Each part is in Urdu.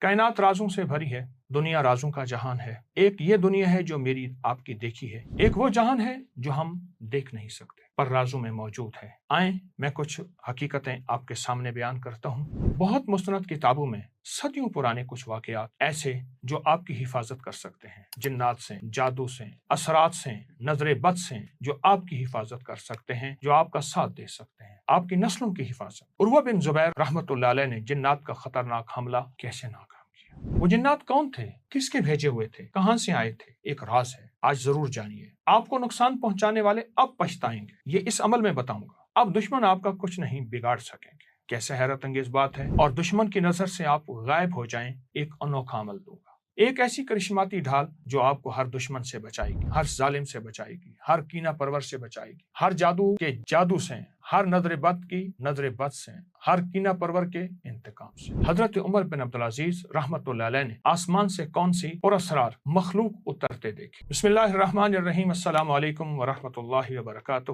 کائنات رازوں سے بھری ہے۔ دنیا رازوں کا جہان ہے۔ ایک یہ دنیا ہے جو میری آپ کی دیکھی ہے۔ ایک وہ جہان ہے جو ہم دیکھ نہیں سکتے، پر رازوں میں موجود ہے۔ آئیں، میں کچھ حقیقتیں آپ کے سامنے بیان کرتا ہوں۔ بہت مستند کتابوں میں صدیوں پرانے کچھ واقعات ایسے جو آپ کی حفاظت کر سکتے ہیں۔ جنات سے، جادو سے، اثرات سے، نظر بد سے جو آپ کی حفاظت کر سکتے ہیں، جو آپ کا ساتھ دے سکتے ہیں۔ آپ کی نسلوں کی حفاظت۔ عروہ بن زبیر رحمت اللہ علیہ نے جنات کا خطرناک حملہ کیسے ناکام کیا وہ جنات کون تھے؟ کس کے بھیجے ہوئے تھے؟ کہاں سے آئے تھے؟ ایک راز ہے، آج ضرور جانیے۔ آپ کو نقصان پہنچانے والے اب پچھتائیں گے۔ یہ اس عمل میں بتاؤں گا۔ اب دشمن آپ کا کچھ نہیں بگاڑ سکیں گے۔ کیسے حیرت انگیز بات ہے؟ اور دشمن کی نظر سے آپ غائب ہو جائیں، ایک انوکھا عمل دوں گا۔ ایک ایسی کرشماتی ڈھال جو آپ کو ہر دشمن سے بچائے گی، ہر ظالم سے بچائے گی، ہر کینا پرور سے بچائے گی، ہر جادو کے جادو سے ہر نظر بد کی نظر بد سے، ہر کینا پرور کے انتقام سے۔ حضرت عمر بن عبدالعزیز رحمت اللہ علیہ نے آسمان سے کون سی پر اسرار مخلوق اترتے دیکھے۔ بسم اللہ الرحمن الرحیم، السلام علیکم ورحمۃ اللہ وبرکاتہ۔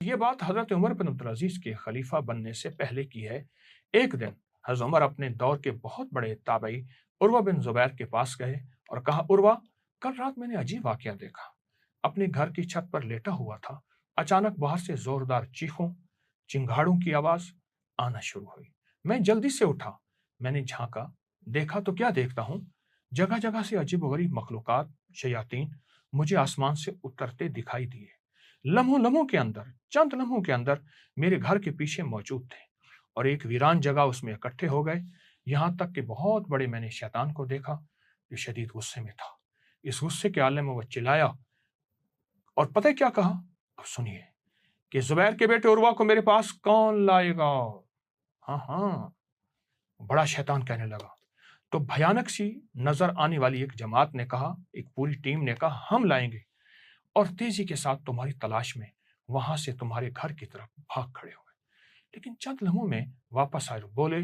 یہ بات حضرت عمر بن عبدالعزیز کے خلیفہ بننے سے پہلے کی ہے۔ ایک دن حضرت عمر اپنے دور کے بہت بڑے تابعی عروہ بن زبیر کے پاس گئے اور کہا، عروہ، کل رات میں نے عجیب واقعہ دیکھا۔ اپنے گھر کی چھت پر لیٹا ہوا تھا۔ اچانک باہر سے زوردار چیخوں، چنگاڑوں کی آواز آنا شروع ہوئی۔ میں جلدی سے اٹھا۔ میں نے جھانکا۔ دیکھا تو کیا دیکھتا ہوں؟ جگہ جگہ سے عجیب و غریب مخلوقات، شیاطین مجھے آسمان سے اترتے دکھائی دیے۔ لمحوں لمحوں کے اندر، چند لمحوں کے اندر میرے گھر کے پیچھے موجود تھے اور ایک ویران جگہ اس میں اکٹھے ہو گئے۔ یہاں تک کہ بہت بڑے میں نے شیطان کو دیکھا جو شدید غصے میں تھا۔ اس غصے کے عالم میں وہ چلایا اور پتہ کیا کہا؟ اب سنیے کہ زبیر کے بیٹے عروا کو میرے پاس کون لائے گا؟ ہاں ہاں بڑا شیطان کہنے لگا۔ تو بھیانک سی نظر آنے والی ایک جماعت نے کہا، ایک پوری ٹیم نے کہا، ہم لائیں گے۔ اور تیزی کے ساتھ تمہاری تلاش میں وہاں سے تمہارے گھر کی طرف بھاگ کھڑے ہوئے۔ لیکن چند لمحوں میں واپس آئے بولے،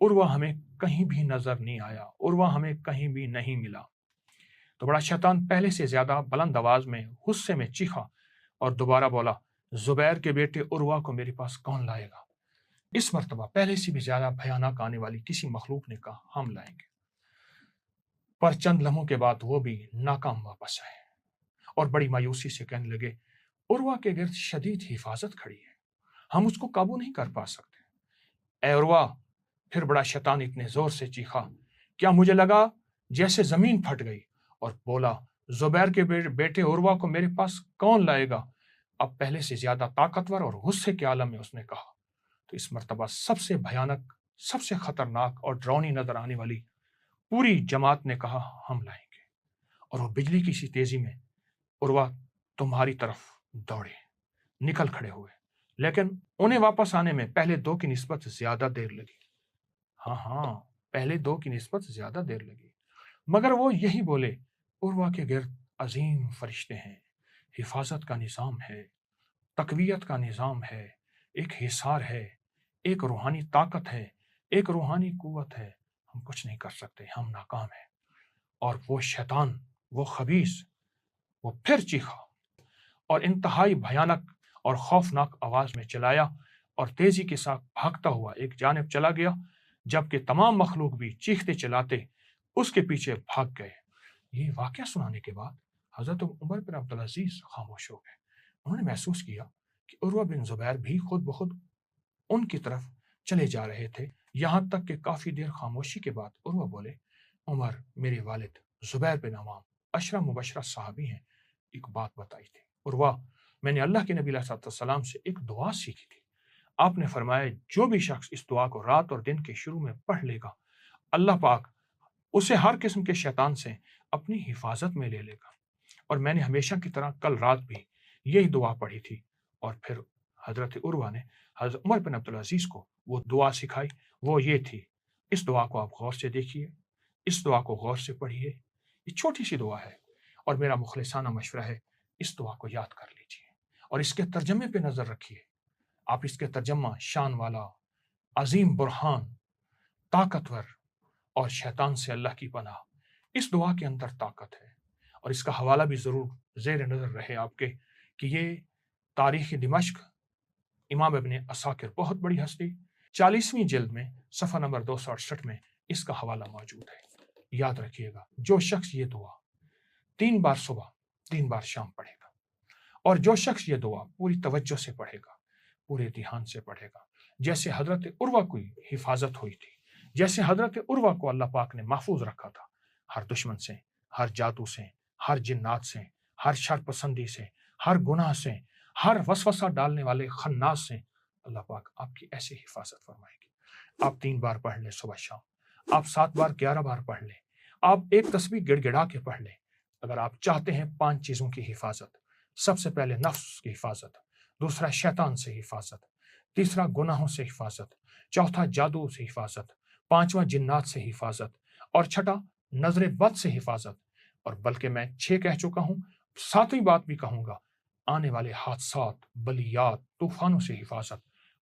عروہ ہمیں کہیں بھی نظر نہیں آیا، عروہ ہمیں کہیں بھی نہیں ملا۔ تو بڑا شیطان پہلے سے زیادہ بلند آواز میں غصے میں چیخا اور دوبارہ بولا، زبیر کے بیٹے عروہ کو میرے پاس کون لائے گا؟ اس مرتبہ پہلے سے بھی زیادہ بھیانک آنے والی کسی مخلوق نے کہا، ہم لائیں گے۔ پر چند لمحوں کے بعد وہ بھی ناکام واپس آئے اور بڑی مایوسی سے کہنے لگے، عروہ کے گرد شدید حفاظت کھڑی ہے، ہم اس کو قابو نہیں کر پا سکتے۔ اے عروہ، پھر بڑا شیطان اتنے زور سے چیخا، کیا مجھے لگا جیسے زمین پھٹ گئی؟ اور بولا زبیر کے بیٹے عروا کو میرے پاس کون لائے گا؟ اب پہلے سے زیادہ طاقتور اور غصے کے عالم میں اس نے کہا۔ تو اس مرتبہ سب سے بھیانک، سب سے خطرناک اور ڈرونی نظر آنے والی پوری جماعت نے کہا، ہم لائیں گے۔ اور وہ بجلی کی سی تیزی میں عروا تمہاری طرف دوڑے، نکل کھڑے ہوئے۔ لیکن انہیں واپس آنے میں پہلے دو کی نسبت زیادہ دیر لگی۔ ہاں ہاں پہلے دو کی نسبت زیادہ دیر لگی۔ مگر وہ یہی بولے عروا کے گرد عظیم فرشتے ہیں۔ حفاظت کا نظام ہے، تقویت کا نظام ہے، ایک حصار ہے، ایک روحانی طاقت ہے، ایک روحانی قوت ہے۔ ہم کچھ نہیں کر سکتے، ہم ناکام ہیں۔ اور وہ شیطان، وہ خبیص وہ پھر چیخا اور انتہائی بھیانک اور خوفناک آواز میں چلایا اور تیزی کے ساتھ بھاگتا ہوا ایک جانب چلا گیا، جبکہ تمام مخلوق بھی چیختے چلاتے اس کے پیچھے بھاگ گئے۔ یہ واقعہ سنانے کے بعد حضرت عمر بن عبدالعزیز خاموش ہو گئے۔ انہوں نے محسوس کیا کہ عروہ بن زبیر بھی خود بخود ان کی طرف چلے جا رہے تھے۔ یہاں تک کہ کافی دیر خاموشی کے بعد عروہ بولے، عمر، میرے والد، زبیر بن عوام اشرا مبشرہ صحابی ہیں۔ ایک بات بتائی تھی۔ عروہ، میں نے اللہ کے نبی علیہ السلام سے ایک دعا سیکھی تھی۔ آپ نے فرمایا، جو بھی شخص اس دعا کو رات اور دن کے شروع میں پڑھ لے گا، اللہ پاک اسے ہر قسم کے شیطان سے اپنی حفاظت میں لے لے گا۔ اور میں نے ہمیشہ کی طرح کل رات بھی یہی دعا پڑھی تھی۔ اور پھر حضرت عروا نے حضرت عمر بن عبدالعزیز کو وہ دعا سکھائی۔ وہ یہ تھی، اس دعا کو آپ غور سے دیکھیے، اس دعا کو غور سے پڑھیے۔ یہ چھوٹی سی دعا ہے اور میرا مخلصانہ مشورہ ہے، اس دعا کو یاد کر لیجیے۔ اور اس کے ترجمے پہ نظر رکھیے۔ آپ اس کے ترجمہ شان والا، عظیم برہان، طاقتور اور شیطان سے اللہ کی پناہ۔ اس دعا کے اندر طاقت ہے۔ اور اس کا حوالہ بھی ضرور زیر نظر رہے آپ کے کہ یہ تاریخ دمشق امام ابن اساکر بہت بڑی ہستی، چالیسویں جلد میں، صفحہ نمبر دو سو اڑسٹھ میں اس کا حوالہ موجود ہے۔ یاد رکھیے گا، جو شخص یہ دعا تین بار صبح، تین بار شام پڑھے گا، اور جو شخص یہ دعا پوری توجہ سے پڑھے گا، پورے دھیان سے پڑھے گا، جیسے حضرت عروا کو حفاظت ہوئی تھی۔ جیسے حضرت عروا کو اللہ پاک نے محفوظ رکھا تھا۔ ہر دشمن سے، ہر جادو سے، ہر جنات سے، ہر شر پسندی سے، ہر گناہ سے، ہر وسوسہ ڈالنے والے خناس سے اللہ پاک آپ کی ایسے حفاظت فرمائے گی۔ آپ تین بار پڑھ لیں صبح شام۔ آپ سات بار، گیارہ بار پڑھ لیں۔ آپ ایک تصویر گڑ گڑا کے پڑھ لیں۔ اگر آپ چاہتے ہیں پانچ چیزوں کی حفاظت، سب سے پہلے نفس کی حفاظت، دوسرا شیطان سے حفاظت، تیسرا گناہوں سے حفاظت، چوتھا جادو سے حفاظت پانچواں جنات سے حفاظت اور چھٹا نظر بد سے حفاظت۔ اور بلکہ میں چھ کہہ چکا ہوں، ساتویں بات بھی کہوں گا، آنے والے حادثات، بلیات، طوفانوں سے حفاظت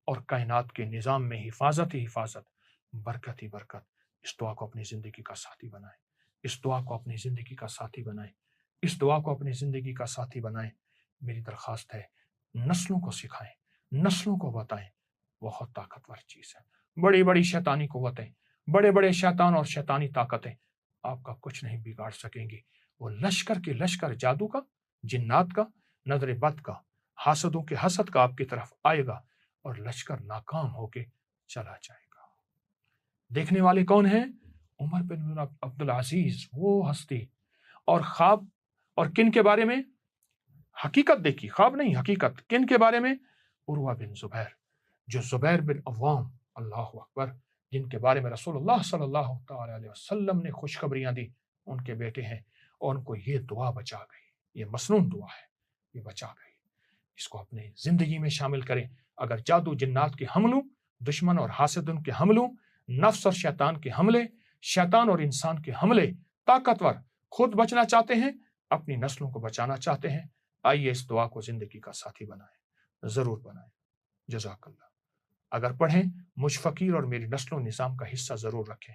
اور کائنات کے نظام میں حفاظت ہی حفاظت۔ برکت ہی برکت۔ اس دعا کو اپنی زندگی کا ساتھی بنائیں۔ اس دعا کو اپنی زندگی کا ساتھی بنائیں۔ اس دعا کو اپنی زندگی کا ساتھی بنائیں۔ میری درخواست ہے، نسلوں کو سکھائیں، نسلوں کو بتائیں۔ بہت طاقتور چیز ہے۔ بڑی بڑی شیطانی قوتیں بڑے بڑے شیطان اور شیطانی طاقتیں آپ کا کچھ نہیں بگاڑ سکیں گی وہ لشکر کے لشکر، جادو کا، جنات کا، نظر بد کا، حاسدوں کے حسد کا آپ کی طرف آئے گا اور لشکر ناکام ہو کے چلا جائے گا۔ دیکھنے والے کون ہیں؟ عمر بن عبد العزیز وہ ہستی۔ اور خواب، اور کن کے بارے میں؟ حقیقت دیکھی، خواب نہیں، حقیقت۔ کن کے بارے میں؟ عروہ بن زبیر، جو زبیر بن عوام اللہ اکبر، جن کے بارے میں رسول اللہ صلی اللہ تعالی علیہ وسلم نے خوشخبریاں دی ان کے بیٹے ہیں، اور ان کو یہ دعا بچا گئی، یہ مسنون دعا ہے، یہ بچا گئی۔ اس کو اپنے زندگی میں شامل کریں۔ اگر جادو جنات کے حملوں، دشمن اور حاسد ان کے حملوں، نفس اور شیطان کے حملے، شیطان اور انسان کے حملے طاقتور خود بچنا چاہتے ہیں، اپنی نسلوں کو بچانا چاہتے ہیں، آئیے اس دعا کو زندگی کا ساتھی بنائیں، ضرور بنائیں۔ جزاک اللہ۔ اگر پڑھیں مجھ فقیر اور میری نسل و نظام کا حصہ ضرور رکھیں۔